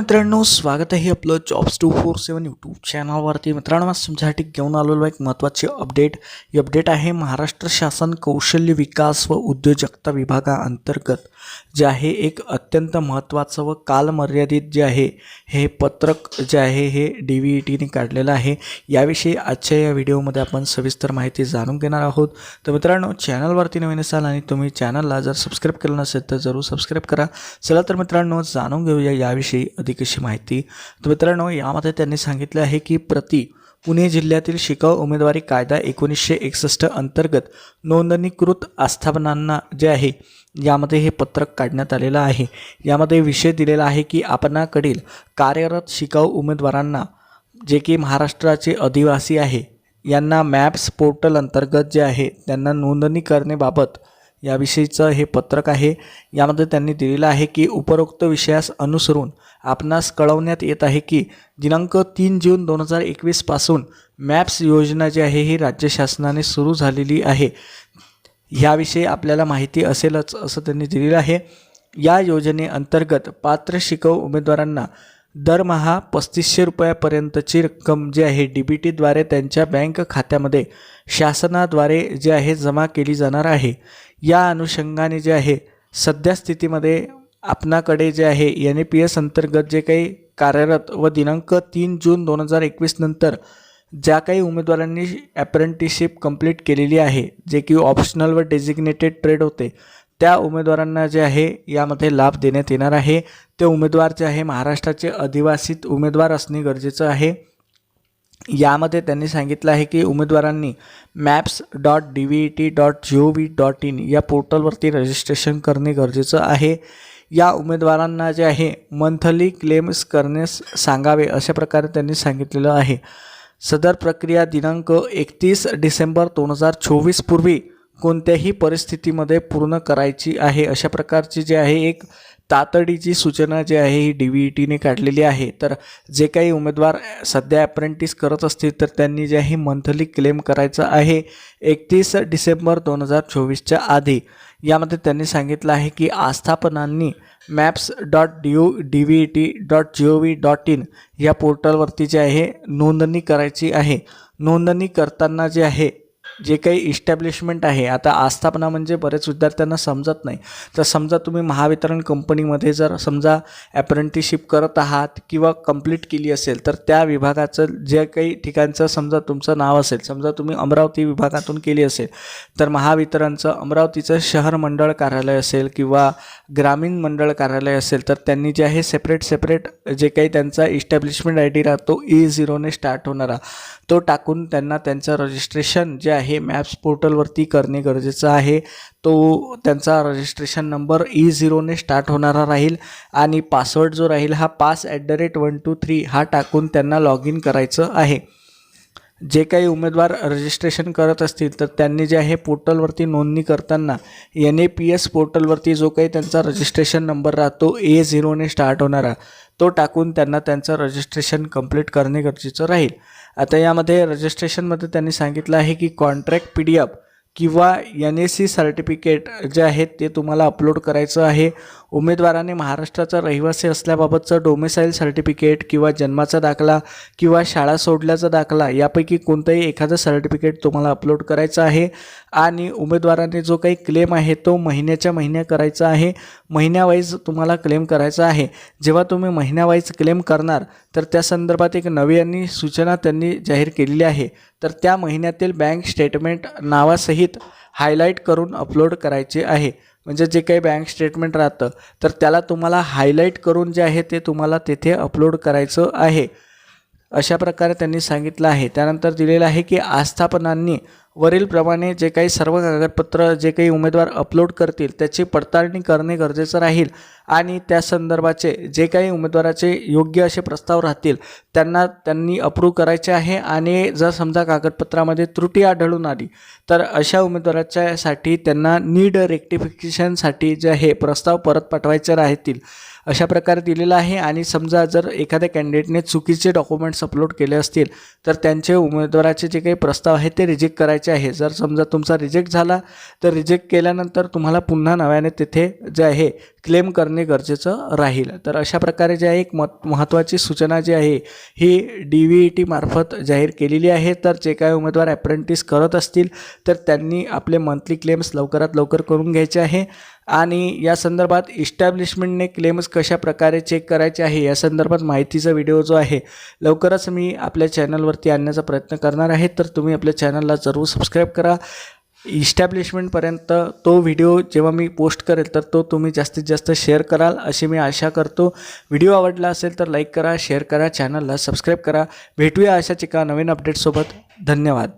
मित्रांनो स्वागत आहे आपलं jobs two four seven YouTube चॅनलवरती मित्रांनो आज तुमच्यासाठी घेऊन आलेलो एक महत्त्वाची अपडेट ही अपडेट आहे महाराष्ट्र शासन कौशल्य विकास व उद्योजकता विभागाअंतर्गत जे आहे एक अत्यंत महत्त्वाचं व कालमर्यादित जे आहे हे पत्रक जे आहे हे डी व्ही ई टीने काढलेलं आहे. याविषयी आजच्या या व्हिडिओमध्ये आपण सविस्तर माहिती जाणून घेणार आहोत. तर मित्रांनो चॅनलवरती नवीन असाल आणि तुम्ही चॅनलला जर सबस्क्राईब केलं नसेल तर जरूर सबस्क्राईब करा. चला तर मित्रांनो जाणून घेऊया याविषयी अधिक अशी माहिती? तर मित्रांनो यामध्ये त्यांनी सांगितले आहे की प्रति पुणे जिल्ह्यातील शिकाऊ उमेदवारी कायदा एकोणीसशे एकसष्ट अंतर्गत नोंदणीकृत आस्थापनांना जे आहे यामध्ये हे पत्रक काढण्यात आलेलं आहे. यामध्ये विषय दिलेला आहे की आपणाकडील कार्यरत शिकाऊ उमेदवारांना जे की महाराष्ट्राचे आदिवासी आहे यांना मॅप्स पोर्टल अंतर्गत जे आहे त्यांना नोंदणी करण्याबाबत याविषयीचं हे पत्रक आहे. यामध्ये त्यांनी दिलेलं आहे की उपरोक्त विषयास अनुसरून आपणास कळवण्यात येत आहे की दिनांक तीन जून दोन हजार एकवीसपासून मॅप्स योजना जी आहे ही राज्य शासनाने सुरू झालेली आहे. ह्याविषयी आपल्याला माहिती असेलच असं त्यांनी दिलेलं आहे. या योजनेअंतर्गत पात्र शिकव उमेदवारांना दरमहा पस्तीसशे रुपयापर्यंतची रक्कम जी आहे डी बी टीद्वारे त्यांच्या बँक खात्यामध्ये शासनाद्वारे जे आहे जमा केली जाणार आहे. या अनुषंगाने जे आहे सध्या स्थितीमध्ये आपणाकडे जे आहे एन ए पी एस अंतर्गत जे काही कार्यरत व दिनांक तीन जून दोन हजार एकवीस नंतर ज्या काही उमेदवारांनी अप्रेंटिसशिप कंप्लीट केलेली आहे जे की ऑप्शनल व डेजिग्नेटेड ट्रेड होते त्या उमेदवारांना जे आहे यामध्ये लाभ देण्यात येणार आहे. ते उमेदवार जे आहे महाराष्ट्राचे अधिवासित उमेदवार असणे गरजेचं आहे. यामध्ये त्यांनी सांगितलं आहे की उमेदवारांनी maps dot D V T dot G O V dot in या पोर्टलवरती रजिस्ट्रेशन करणे गरजेचं आहे. या उमेदवारांना जे आहे मंथली क्लेम्स करण्यास सांगावे अशा प्रकारे त्यांनी सांगितलेलं आहे. सदर प्रक्रिया दिनांक एकतीस डिसेंबर दोन हजार चोवीसपूर्वी कोणत्याही परिस्थितीमध्ये पूर्ण करायची आहे अशा प्रकारची जी आहे एक तातडीची सूचना जी आहे ही डी व्ही ई टीने काढलेली आहे. तर जे काही उमेदवार सध्या अप्रेंटिस करत असतील तर त्यांनी जे आहे मंथली क्लेम करायचं आहे एकतीस डिसेंबर दोन हजार चोवीसच्या आधी. यामध्ये त्यांनी सांगितलं आहे की आस्थापनांनी maps dot D U D V E T dot G O V dot in या पोर्टलवरती जे आहे नोंदणी करायची आहे. नोंदणी करताना जे आहे जे काही इस्टॅब्लिशमेंट आहे आता आस्थापना म्हणजे बरेच विद्यार्थ्यांना समजत नाही. तर समजा तुम्ही महावितरण कंपनीमध्ये जर समजा अप्रेंटिसशिप करत आहात किंवा कंप्लीट केली असेल तर त्या विभागाचं जे काही ठिकाणचं समजा तुमचं नाव असेल समजा तुम्ही अमरावती विभागातून केली असेल तर महावितरणचं अमरावतीचं शहर मंडळ कार्यालय असेल किंवा ग्रामीण मंडळ कार्यालय असेल तर त्यांनी जे आहे सेपरेट सेपरेट जे काही त्यांचा इस्टॅब्लिशमेंट आय डी राहतो ई झिरोने स्टार्ट होणारा. तो टाकून त्यांना त्यांचं रजिस्ट्रेशन जे आहे मॅप्स पोर्टलवरती करणे गरजेचं आहे. तो त्यांचा रजिस्ट्रेशन नंबर ई झिरोने स्टार्ट होणारा राहील आणि पासवर्ड जो राहील हा pass at the rate one two three हा टाकून त्यांना लॉग इन करायचं आहे. जे काही उमेदवार रजिस्ट्रेशन करत असतील तर त्यांनी जे आहे पोर्टलवरती नोंदणी करताना एन ए पी एस पोर्टलवरती जो काही त्यांचा रजिस्ट्रेशन नंबर राहतो ए झिरोने स्टार्ट होणारा तो टाकून त्यांना त्यांचं रजिस्ट्रेशन कंप्लीट करणे गरजेचं राहील. आता यामध्ये रजिस्ट्रेशनमध्ये त्यांनी सांगितलं आहे की कॉन्ट्रॅक्ट पी डी एफ किंवा एन ए सी सर्टिफिकेट जे आहेत ते तुम्हाला अपलोड करायचं आहे. उमेदवाराने महाराष्ट्राचा रहिवासी असल्याबाबतचं डोमेसाईल सर्टिफिकेट किंवा जन्माचा दाखला किंवा शाळा सोडल्याचा दाखला यापैकी कोणतंही एखादं सर्टिफिकेट तुम्हाला अपलोड करायचं आहे. आणि उमेदवाराने जो काही क्लेम आहे तो महिन्याच्या महिन्या करायचा आहे. महिन्यावाईज तुम्हाला क्लेम करायचा आहे. जेव्हा तुम्ही महिन्यावाईज क्लेम करणार तर त्या संदर्भात एक नवी सूचना त्यांनी जाहीर केलेली आहे. तर त्या महिन्यातील बँक स्टेटमेंट नावासहित हायलाईट करून अपलोड करायचे आहे. म्हणजे जे काही बँक स्टेटमेंट राहतं तर त्याला तुम्हाला हायलाईट करून जे आहे ते तुम्हाला तेथे अपलोड करायचं आहे. अशा प्रकारे त्यांनी सांगितलं आहे. त्यानंतर दिलेलं आहे की आस्थापनांनी वरीलप्रमाणे जे काही सर्व कागदपत्र जे काही उमेदवार अपलोड करतील त्याची पडताळणी करणे गरजेचं राहील. आणि त्या संदर्भाचे जे काही उमेदवाराचे योग्य असे प्रस्ताव राहतील त्यांना त्यांनी अप्रूव्ह करायचे आहे. आणि जर समजा कागदपत्रामध्ये त्रुटी आढळून आली तर अशा उमेदवाराच्यासाठी त्यांना नीड रेक्टिफिकेशनसाठी जे आहे प्रस्ताव परत पाठवायचे राहतील. अशा प्रकारे दिलेलं आहे. आणि समजा जर एखाद्या कॅन्डिडेटने चुकीचे डॉक्युमेंट्स अपलोड केले असतील तर त्यांचे उमेदवाराचे जे काही प्रस्ताव आहेत ते रिजेक्ट करायचे आहे. जर समजा तुमचा रिजेक्ट झाला तर रिजेक्ट केल्यानंतर तुम्हाला पुन्हा नव्याने तिथे जे आहे क्लेम करणे गरजेचं राहील. तर अशा प्रकारे जे आहे एक मत महत्त्वाची सूचना जी आहे ही डी व्ही ई टीमार्फत जाहीर केलेली आहे. तर जे काही उमेदवार ॲप्रेंटिस करत असतील तर त्यांनी आपले मंथली क्लेम्स लवकरात लवकर करून घ्यायचे आहे. आणि या संदर्भात इस्टॅब्लिशमेंटने क्लेम्स कशा प्रकारे चेक करायचे आहे या संदर्भात माहितीचा व्हिडिओ जो आहे लवकरच मी आपल्या चॅनलवरती आणण्याचा प्रयत्न करणार आहे. तर तुम्ही आपल्या चॅनलला जरूर सबस्क्राईब करा. इस्टॅब्लिशमेंटपर्यंत तो व्हिडिओ जेव्हा मी पोस्ट करेल तर तो तुम्ही जास्तीत जास्त शेअर कराल अशी मी आशा करतो. व्हिडिओ आवडला असेल तर लाईक करा शेअर करा चॅनलला सबस्क्राईब करा. भेटूया अशाच एका नवीन अपडेटसोबत धन्यवाद.